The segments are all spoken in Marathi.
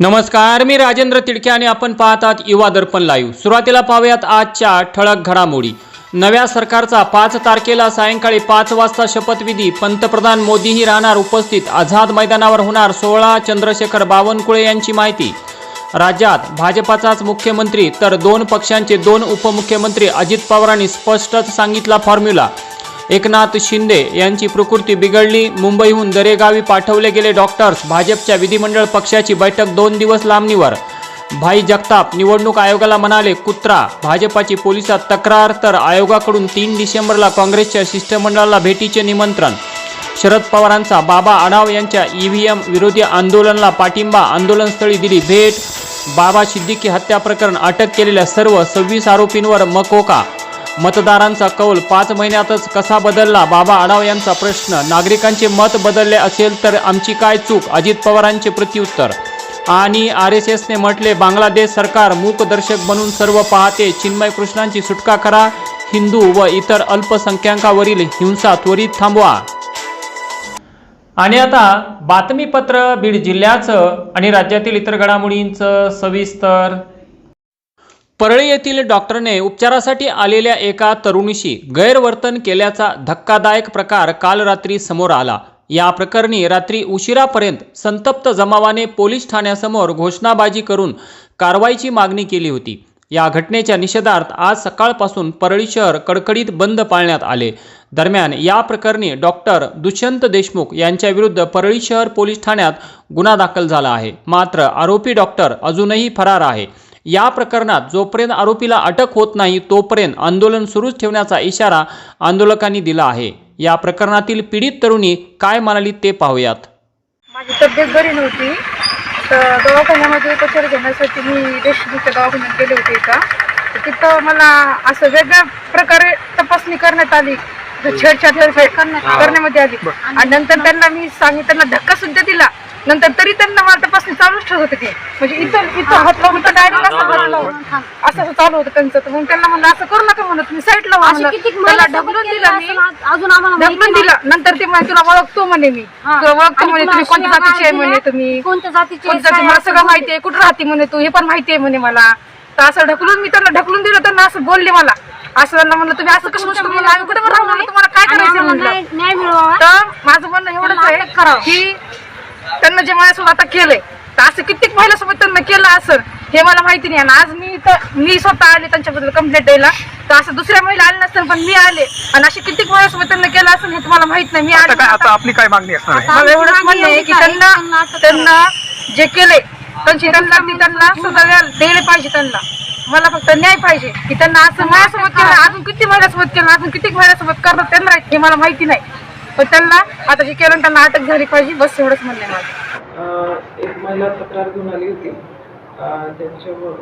नमस्कार मी राजेंद्र तिडके आणि आपण पाहतात युवा दर्पण लाईव्ह सुरुवातीला पाहूयात आजच्या ठळक घडामोडी. नव्या सरकारचा पाच तारखेला सायंकाळी पाच वाजता शपथविधी. पंतप्रधान मोदीही राहणार उपस्थित. आझाद मैदानावर होणार सोळा चंद्रशेखर बावनकुळे यांची माहिती. राज्यात भाजपाचाच मुख्यमंत्री तर दोन पक्षांचे दोन उपमुख्यमंत्री अजित पवारांनी स्पष्टच सांगितला फॉर्म्युला एकनाथ शिंदे यांची प्रकृती बिघडली. मुंबईहून दरेगावी पाठवले गेले डॉक्टर्स. भाजपच्या विधिमंडळ पक्षाची बैठक दोन दिवस लांबणीवर. भाई जगताप निवडणूक आयोगाला म्हणाले कुत्रा भाजपाची पोलिसात तक्रार तर आयोगाकडून तीन डिसेंबरला काँग्रेसच्या शिष्टमंडळाला भेटीचे निमंत्रण. शरद पवारांचा बाबा आढाव यांच्या ईव्हीएम विरोधी आंदोलनाला पाठिंबा आंदोलनस्थळी दिली भेट. बाबा सिद्दीकी हत्या प्रकरण अटक केलेल्या सर्व सव्वीस आरोपींवर मकोका मतदारांचा कौल पाच महिन्यातच कसा बदलला? बाबा आढाव यांचा प्रश्न. नागरिकांचे मत बदलले असेल तर आमची काय चूक? अजित पवारांचे प्रत्युत्तर. आणि आर एस एसने म्हटले बांगलादेश सरकार मूकदर्शक बनून सर्व पाहते. चिन्मय कृष्णांची सुटका करा. हिंदू व इतर अल्पसंख्याकावरील हिंसा त्वरित थांबवा. आणि आता बातमीपत्र बीड जिल्ह्याचं आणि राज्यातील इतर घडामोडींचं सविस्तर परळी येथील डॉक्टरने उपचारासाठी आलेल्या एका तरुणीशी गैरवर्तन केल्याचा धक्कादायक प्रकार काल रात्री समोर आला. या प्रकरणी रात्री उशिरापर्यंत संतप्त जमावाने पोलीस ठाण्यासमोर घोषणाबाजी करून कारवाईची मागणी केली होती. या घटनेच्या निषेधार्थ आज सकाळपासून परळी शहर कडकडीत बंद पाळण्यात आले. दरम्यान या प्रकरणी डॉक्टर दुष्यंत देशमुख यांच्या विरुद्ध परळी शहर पोलीस ठाण्यात गुन्हा दाखल झाला आहे. मात्र आरोपी डॉक्टर अजूनही फरार आहे. या प्रकरणात जोपर्यंत आरोपीला अटक होत नाही तोपर्यंत आंदोलन सुरूच ठेवण्याचा इशारा आंदोलकांनी दिला आहे. या प्रकरणातील पीडित तरुणी काय म्हणाली ते पाहूयात. माझी तब्येत बरी नव्हती. तर दवाखान्यामध्ये उपचार घेण्यासाठी मी देशमुखच्या दवाखान्यात गेले होते का तिथं मला असं वेगळ्या प्रकारे तपासणी करण्यात आली. छेडछाड करण्यात करण्यामध्ये आली. आणि नंतर त्यांना मी सांगितलं त्यांना धक्का सुद्धा दिला. नंतर तरी त्यांना मला तपासणी चालूच ठेवत होती ते. म्हणजे इथं इथं हात लावून तर डायरेक्ट असं हात लावून. असं चालू होतं त्यांचं. तर मग त्यांना म्हणलं असं करू नका म्हणत तुम्ही. साईडला म्हणलं. त्याला ढकलून दिलं मी. अजून आम्हाला ढकलून. दिलं. नंतर ते म्हणे तुला ओळखतो म्हणे मी. तुला ओळखतो म्हणे. तुम्ही कोणत्या जातीचे आहे? म्हणे तुम्ही? कोणत्या जातीचे काय मला सगळं माहितीये कुठं राहते म्हणे तू? हे पण माहितीये म्हणे मला. तर असं ढकलून मी त्यांना ढकलून दिलं. त्यांना असं बोलले मला. असं त्यांना म्हणलं तुम्ही असं कसं म्हणलं तुम्हाला काय करायचं म्हणलं? तर माझं म्हणणं एवढंच आहे. की त्यांना जे माझ्यासोबत आता केलंय तर असं कित्येक महिन्यासोबत त्यांना केलं असं हे मला माहिती नाही. आणि आज मी इथं मी स्वतः आले त्यांच्याबद्दल कंप्लेंट द्यायला तर असं दुसऱ्या महिला आले नसतील पण मी आले. आणि असे कित्येक महिन्यासोबत त्यांना केलं असं हे तुम्हाला माहीत नाही. मी आता काय आता आपली काय मागणी असणार आहे? मला एवढंच म्हणणं आहे की त्यांना त्यांना जे केले त्यांची त्यांना ती त्यांना सजा द्यायला पाहिजे त्यांना. मला फक्त न्याय पाहिजे की त्यांना असं माझ्यासोबत केलं अजून किती महिन्यासोबत केलं अजून किती महिन्यासोबत करतात त्यांना हे मला माहिती नाही. त्यांना आता जे केलं त्यांना अटक झाली पाहिजे बस एवढंच म्हणले माझं. एक महिला तक्रार घेऊन आली होती. त्यांच्यावर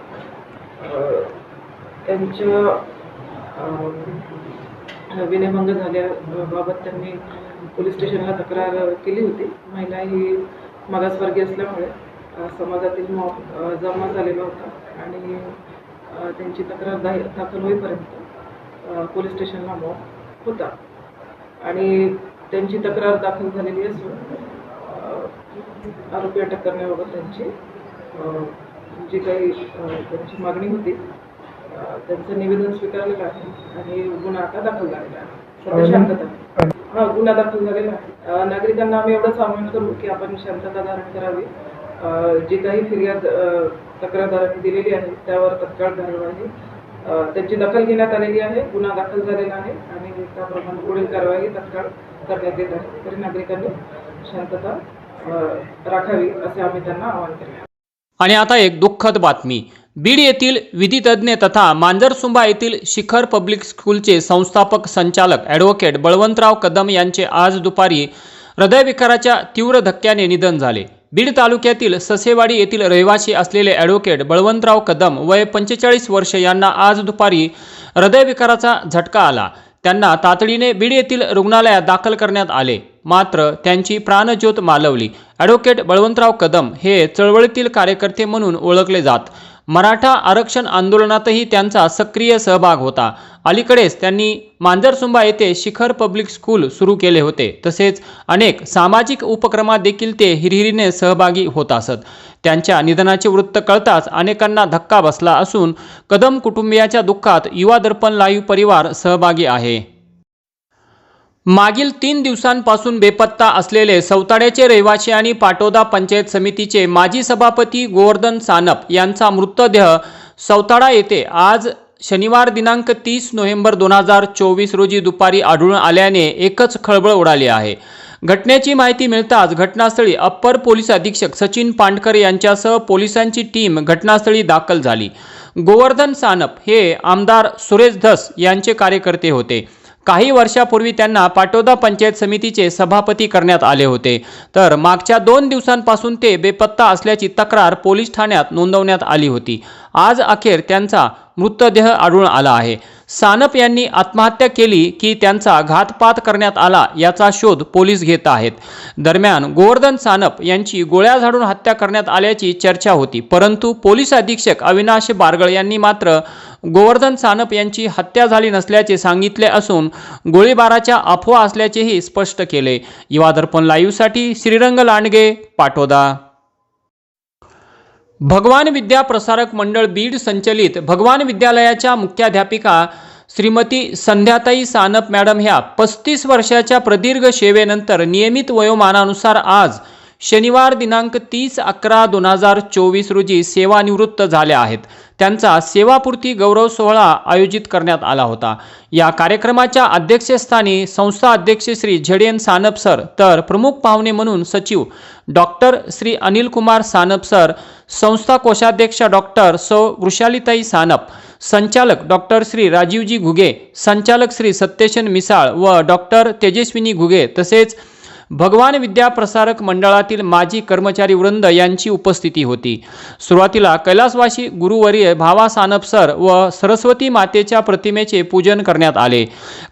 त्यांच्या विनयभंग झाल्याबाबत त्यांनी पोलीस स्टेशनला तक्रार केली होती. महिला ही मागासवर्गीय असल्यामुळे समाजातील मॉब जमा झालेला होता आणि त्यांची तक्रार दा दाखल होईपर्यंत पोलीस स्टेशनला मॉब होता. आणि त्यांची तक्रार दाखल झालेली असून आरोपी अटक करण्याबाबत त्यांची जी काही त्यांची मागणी होती त्यांचं निवेदन स्वीकारलेलं आहे आणि गुन्हा आता दाखल झालेला आहे. सध्या शांतता. हा गुन्हा दाखल झालेला आहे. नागरिकांना आम्ही एवढंच आवाहन करू की आपण शांतता धारण करावी. जी काही फिर्याद तक्रारदारांनी दिलेली आहे त्यावर तत्काळ कार्यवाही अ, त्यांची दखल घेण्यात आलेली आहे गुन्हा दाखल झालेला आहे आणि त्याप्रमाणे पुढील कारवाई तत्काळ करण्यात येत आहे. तरी नागरिकांनी शांतता राखावी असे आम्ही त्यांना आवाहन केले आणि आता एक दुःखद बातमी. बीड येथील विधितज्ञ तथा मांजरसुंबा येथील शिखर पब्लिक स्कूलचे संस्थापक संचालक ॲडव्होकेट बळवंतराव कदम यांचे आज दुपारी हृदयविकाराच्या तीव्र धक्क्याने निधन झाले. बीड तालुक्यातील ससेवाडी येथील रहिवासी असलेले ॲडव्होकेट बळवंतराव कदम वय पंचेचाळीस वर्ष यांना आज दुपारी हृदयविकाराचा झटका आला. त्यांना तातडीने बीड येथील रुग्णालयात दाखल करण्यात आले. मात्र त्यांची प्राणज्योत मालवली. ॲडव्होकेट बळवंतराव कदम हे चळवळीतील कार्यकर्ते म्हणून ओळखले जात. मराठा आरक्षण आंदोलनातही त्यांचा सक्रिय सहभाग होता. अलीकडेच त्यांनी मांजरसुंबा येथे शिखर पब्लिक स्कूल सुरू केले होते. तसेच अनेक सामाजिक उपक्रमात देखील ते हिरहिरीने सहभागी होत असत. त्यांच्या निधनाचे वृत्त कळताच अनेकांना धक्का बसला असून कदम कुटुंबियाच्या दुःखात युवा दर्पण लाईव्ह परिवार सहभागी आहे. मागील तीन दिवसांपासून बेपत्ता असलेले सौताड्याचे रहिवासी आणि पाटोदा पंचायत समितीचे माजी सभापती गोवर्धन सानप यांचा मृतदेह सौताडा येथे आज शनिवार दिनांक तीस नोव्हेंबर दोन हजार चोवीस रोजी दुपारी आढळून आल्याने एकच खळबळ उडाली आहे. घटनेची माहिती मिळताच घटनास्थळी अप्पर पोलीस अधीक्षक सचिन पांडकर यांच्यासह पोलिसांची टीम घटनास्थळी दाखल झाली. गोवर्धन सानप हे आमदार सुरेश धस यांचे कार्यकर्ते होते. काही वर्षापूर्वी त्यांना पाटोदा पंचायत समितीचे सभापती करण्यात आले होते. तर मागच्या दोन दिवसांपासून ते बेपत्ता असल्याची तक्रार पोलीस ठाण्यात नोंदवण्यात आली होती. आज अखेर त्यांचा मृतदेह आढळून आला आहे. सानप यांनी आत्महत्या केली की त्यांचा घातपात करण्यात आला याचा शोध पोलीस घेत आहेत. दरम्यान गोवर्धन सानप यांची गोळ्या झाडून हत्या करण्यात आल्याची चर्चा होती. परंतु पोलीस अधीक्षक अविनाश बारगळ यांनी मात्र गोवर्धन सानप यांची हत्या झाली नसल्याचे सांगितले असून गोळीबाराच्या अफवा असल्याचेही स्पष्ट केले. युवादर्पण लाईव्हसाठी श्रीरंग लांडगे पाटोदा. भगवान विद्या प्रसारक मंडळ बीड संचलित भगवान विद्यालयाच्या मुख्याध्यापिका श्रीमती संध्याताई सानप मॅडम ह्या पस्तीस वर्षाच्या प्रदीर्घ सेवेनंतर नियमित वयोमानानुसार आज शनिवार दिनांक तीस अकरा दोन हजार चोवीस रोजी सेवानिवृत्त झाल्या आहेत. त्यांचा सेवापूर्ती गौरव सोहळा आयोजित करण्यात आला होता. या कार्यक्रमाच्या अध्यक्षस्थानी संस्था अध्यक्ष श्री झेडेन सानप सर तर प्रमुख पाहुणे म्हणून सचिव डॉक्टर श्री अनिल कुमार सानप सर संस्था कोषाध्यक्ष डॉक्टर सौ. वृषालीताई सानप संचालक डॉक्टर श्री राजीवजी घुगे संचालक श्री सत्यशन मिसाळ व डॉक्टर तेजस्विनी घुगे तसेच भगवान विद्याप्रसारक मंडळातील माजी कर्मचारी वृंद यांची उपस्थिती होती. सुरुवातीला कैलासवासी गुरुवर्य भावा सानप सर व सरस्वती मातेच्या प्रतिमेचे पूजन करण्यात आले.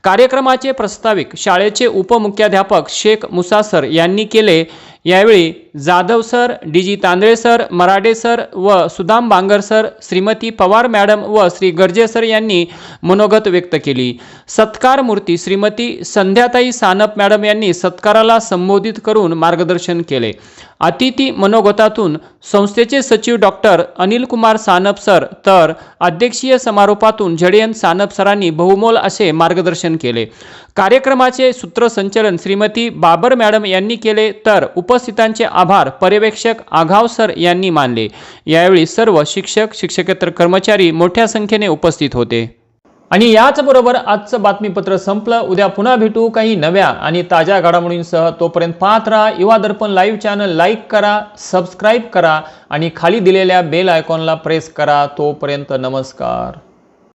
कार्यक्रमाचे प्रस्ताविक शाळेचे उपमुख्याध्यापक शेख मुसासर यांनी केले. यावेळी Jadhav sir D G Tandale sir Marathe sir व सुदाम बांगर सर श्रीमती पवार मॅडम व श्री गर्जे सर यांनी मनोगत व्यक्त केली. सत्कार मूर्ती श्रीमती संध्याताई सानप मॅडम यांनी सत्काराला संबोधित करून मार्गदर्शन केले. अतिथी मनोगतातून संस्थेचे सचिव डॉक्टर अनिल कुमार सानप सर तर अध्यक्षीय समारोपातून झडेयन सानप सरांनी बहुमोल असे मार्गदर्शन केले. कार्यक्रमाचे सूत्रसंचलन श्रीमती बाबर मॅडम यांनी केले तर उप उपस्थितांचे आभार पर्यवेक्षक आघाव सर यांनी मानले. यावेळी सर्व शिक्षक शिक्षकेतर कर्मचारी मोठ्या संख्येने उपस्थित होते. आणि याचबरोबर आजचं बातमीपत्र संपलं. उद्या पुन्हा भेटू काही नव्या आणि ताज्या घडामोडींसह. तोपर्यंत पाहत राहा Yuva Darpan live channel like करा सबस्क्राईब करा आणि खाली दिलेल्या बेल आयकॉनला प्रेस करा. तोपर्यंत नमस्कार.